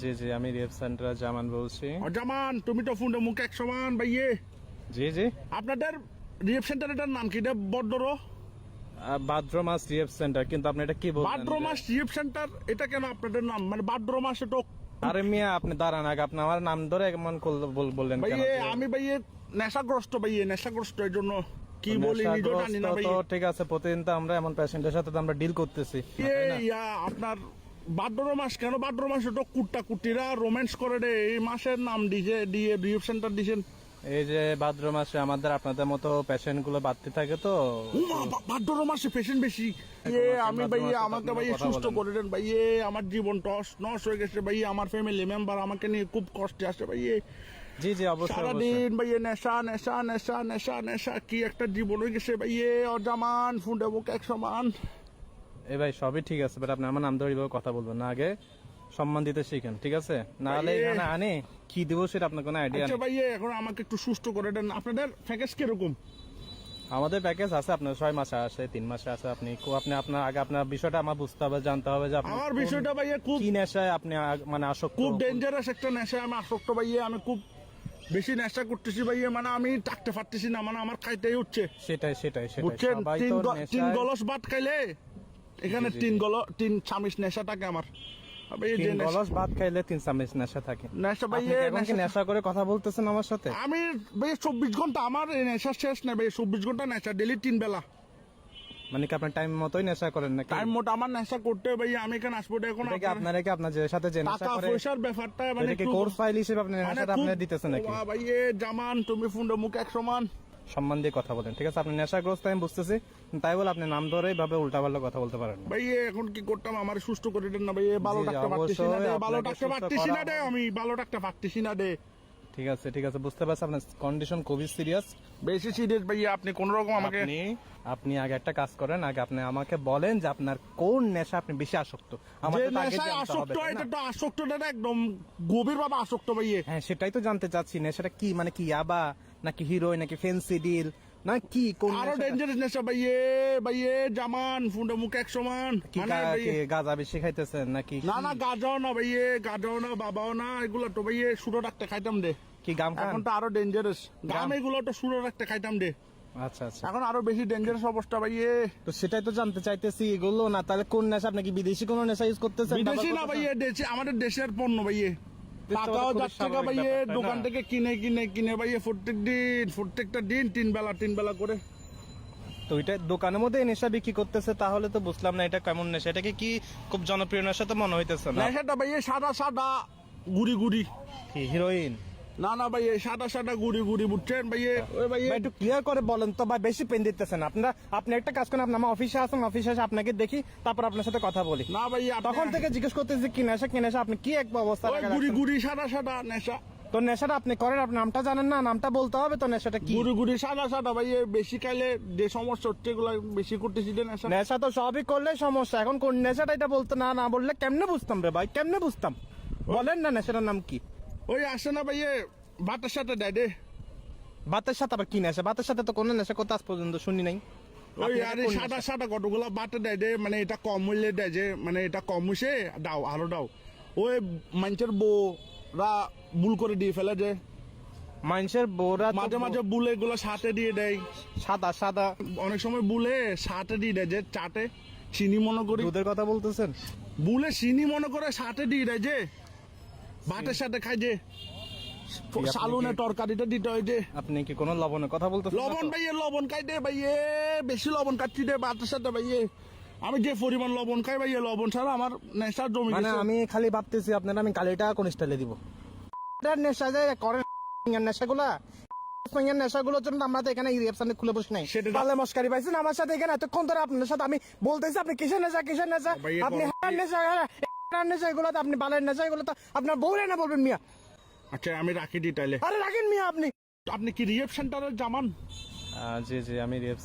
জি জি আমি rape centre জামান বলছি। জামান তুমি তো ফোনটা মুখ এক সমান ভাইয়ে। জি জি। আপনাদের রিয়েপ সেন্টারটার নাম কি? এটা বড্ডর রিয়েপ সেন্টার কিন্তু আপনি এটা কি বলছেন রিয়েপ সেন্টার এটা কেন আপনাদের নাম? মানে এটা আরে মিয়া আপনি দাঁড়ান আগে আপনি আমার নাম ধরে এমন বললেন ভাইয়ে আমি ভাইয়ে নেশাগ্রস্ত ভাইয়ে নেশাগ্রস্ত এর জন্য কি বলি নিজেও জানি না ঠিক আছে প্রতিদিন তো আমরা এমন পেশেন্টের সাথে আমরা ডিল করতেছি। আপনার ভাদ্র মাস কেন? ভাদ্র মাস কুট্টা কুটিরা রোম্যান্স করে রে। এই মাসের নাম দিয়ে দিছেন। এই যে ভাদ্র মাসে আমাদের আপনাদের মতো পেশেন্টগুলো বাড়তে থাকে তো। ভাদ্র মাসে পেশেন্ট বেশি। এ আমি তো আমাকে কথা সুস্থ। করে দেন। ভাইয়ে আমার জীবন টস নস হয়ে গেছে। ভাইয়ে আমার ফ্যামিলি মেম্বার আমাকে নিয়ে খুব কষ্টে আছে ভাইয়ে। জি জি অবশ্যই সারাদিন ভাইয়ে নেশা নেশা নেশা নেশা নেশা কি একটা জীবন হয়ে গেছে ভাইয়ে। অজামান ফুন্ডে বুক এক সমান। এ ভাই সবই ঠিক আছে বাট আপনি আমার নাম ধরে এইভাবে কথা বলবেন না। আগে সম্মান দিতে শিখেন ঠিক আছে? না হলে। এখানে আনে কি দেবো সেটা আপনার কোনো আইডিয়া আচ্ছা ভাইয়ে এখন আমাকে একটু সুস্থ করে দেন। আপনাদের প্যাকেজ কীরকম? আমাদের প্যাকেজ আছে আপনার ছয় মাসে আসে তিন মাসে আসে। আপনি কো- আপনি আপনার আগে আপনার বিষয়টা আমার বুঝতে হবে জানতে হবে যে আমার বিষয়টা ভাইয়ে খুব কি নেশায় আপনি মানে আসক্ত? খুব ডেঞ্জারাস একটা নেশা আমি আসক্ত ভাইয়ে। আমি খুব বেশি নেশা করতেছি ভাইয়ে মানে আমি টাকতে পারতেছি না মানে আমার খাইতেই হচ্ছে। সেটাই সেটাই সেটাই। তিন নেশায় গলস ভাত খাইলে এখানে তিন। গল তিন চামিচ নেশা থাকে আমার। ভাই, এই যে তিন নেশা- গলস ভাত খাইলে তিন চামচ নেশা থাকে। নেশা আপনি ভাইয়ে কি এখন কি নেশা- নেশা করে কথা বলতেছেন আমার সাথে? আমি ভাই চব্বিশ ঘণ্টা আমার নেশা শেষ নাই ভাই চব্বিশ ঘণ্টা নেশা ডেলি তিন বেলা। মানে কি আপনার টাইম মতোই নেশা করেন টাইম আমার নেশা করতে ভাই আমি এখানে আসব এখন এটা আপনার আপনারা কি আপনার সাথে যে নেশা টাকা পয়সার ব্যাপারটা মানে এটা কি কোর্স ফাইল হিসেবে আপনি মানে নেশাটা খুব- আপনি দিতেছেন নাকি? ভাই এ জামান তুমি ফুন্ডে মুখ এক সমান। সম্মান দিয়ে কথা বলেন। ঠিক আছে? আপনি নেশাগ্রস্ত আমি বুঝতেছি। তাই বলে আপনি নাম ধরে এইভাবে উল্টা পাল্টা কথা বলতে পারেন। ভাই এখন কি করতাম? আমার সুস্থ করে দেন না ভাই। ভালো ডাক্তার পাচ্ছি না ভালো ডাক্তার পাচ্ছি না দে আমি। ভালো ডাক্তার পাচ্ছি না রে ঠিক আছে ঠিক আছে বুঝতে পারছি আপনার কন্ডিশন খুবই সিরিয়াস বেশি সিরিয়াস ভাইয়া আপনি কোন রকম আমাকে আপনি আপনি আগে একটা কাজ করেন আগে আপনি আমাকে বলেন যে আপনার কোন নেশা আপনি বেশি আসক্ত। আমাদের আমাকে তো আগে নেশায় আসক্ত এটা তো আসক্তটা একদম গভীর ভাবে আসক্ত ভাইয়া। হ্যাঁ সেটাই তো জানতে চাচ্ছি নেশাটা কি? মানে কি ইয়াবা? নাকি হিরোইন নাকি ফেন্সিডিল না কি কোন আরও ডেঞ্জারাস নেশা জামান ফুন্ডে মুখ এক সমান। মানে গাঁজা বেশি খাইতেছেন নাকি? না না গাজাও না ভাই এ, গাজাও না বাবাও না এগুলো তো ভাই সুরো ডাক্তার খাইতাম দে। কি গাম এখন তো আরও ডেঞ্জারাস গাম? গাম? এগুলো তো সুরো ডাক্তার খাইতাম দে। আচ্ছা আচ্ছা। এখন আরও বেশি ডেঞ্জারাস অবস্থা ভাই এ। তো সেটাই তো জানতে চাইতেছি এগুলো না তাহলে কোন নেশা আপনি কি বিদেশি কোন নেশা ইউজ করতেছেন? বিদেশি না দেশি আমাদের দেশের পণ্য ভাই এ। তো টাকাও দোকান থেকে কিনে কিনে কিনে প্রত্যেক দিন প্রত্যেকটা দিন তিন বেলা তিন বেলা করে। তো এটা দোকানের মধ্যে নেশা বিক্রি করতেছে তাহলে তো বুঝলাম না এটা কেমন নেশা। এটাকে কি খুব জনপ্রিয় নেশা তো মনে হইতেছে না? নেশাটা ভাই সাদা সাদা গুড়ি গুড়ি। হিরোইন না না ভাই এ, সাদা সাদা গুড়ি গুড়ি বুঝছেন ভাই ভাই একটু ক্লিয়ার করে বলেন তো ভাই বেশি পেন দিতেছেন আপনারা আপনি একটা কাজ করেন আপনি আমার অফিসে আসুন অফিসে এসে আপনাকে দেখি তারপর আপনার সাথে কথা বলি। না ভাই তখন থেকে জিজ্ঞেস করতেছি কি নেশা কি নেশা আপনি কি এক অবস্থা গুড়ি গুড়ি সাদা সাদা নেশা। তো নেশাটা আপনি করেন আপনি নামটা জানেন না নামটা বলতে হবে তো নেশাটা কি? গুড়ি গুড়ি সাদা সাদা ভাই বেশি খাইলে যে সমস্যা হচ্ছে এগুলো বেশি করতেছি যে নেশা। নেশা তো সবই করলে সমস্যা এখন কোন নেশাটা এটা বলতে না না বললে কেমনে বুঝতাম রে ভাই কেমনে বুঝতাম? বলেন না নেশাটার নাম কি? ওই আসে না ভাই এ, ভাতের সাথে দেয় দে। বাতের সাথে আবার কি নেশা? বাতের সাথে তো কোনো নেশা করতে আজ পর্যন্ত শুনি নাই। ওই আরে সাদা? সাদা কতগুলো বাটে দেয় দে মানে এটা কম মূল্যে দেয় যে মানে এটা কম হইছে দাও আরও দাও। ওই মানুষের বউরা ভুল করে দিয়ে ফেলে যে মানুষের বউরা মাঝে মাঝে বুলে এগুলো সাথে দিয়ে দেয়। সাদা সাদা। অনেক সময় বুলে সাথে দিয়ে দেয় যে চাটে চিনি মনে করি। দুধের কথা বলতেছেন? বুলে চিনি মনে করে সাথে দিয়ে দেয় যে। ভাতের সাথে খাই যে। সালুনে তরকারিটা দিতে হয় যে। আপনি কি কোনো লবণের কথা বলতেছেন লবণ ভাইয়ে লবণ খাই দে ভাইয়ে বেশি লবণ খাচ্ছি দে ভাতের সাথে ভাইয়ে। আমি যে পরিমাণ লবণ খাই ভাইয়ে লবণ ছাড়া আমার নেশা জমি মানে আমি খালি ভাবতেছি আপনারা আমি কালিটা কোন স্টাইলে দিব? নেশা যে করেন নেশাগুলা এর নেশাগুলোর জন্য আমরা তো এখানে রিয়েপশনে খুলে বসে নাই। তাহলে মস্কারি পাইছেন আমার সাথে এখানে এতক্ষণ ধরে আপনার সাথে আমি বলতেছি আপনি কিসের নেশা কিসের নেশা? আপনি হার নেশা হার নেশা এগুলো তো আপনি বালের নেশা এগুলো তো আপনার বউরে না বলবেন মিয়া। আচ্ছা আমি রাখি দি তাইলে আরে রাখেন মিয়া আপনি। আপনি কি রিয়েপ সেন্টারের জামান? জি জি আমি রিয়েপ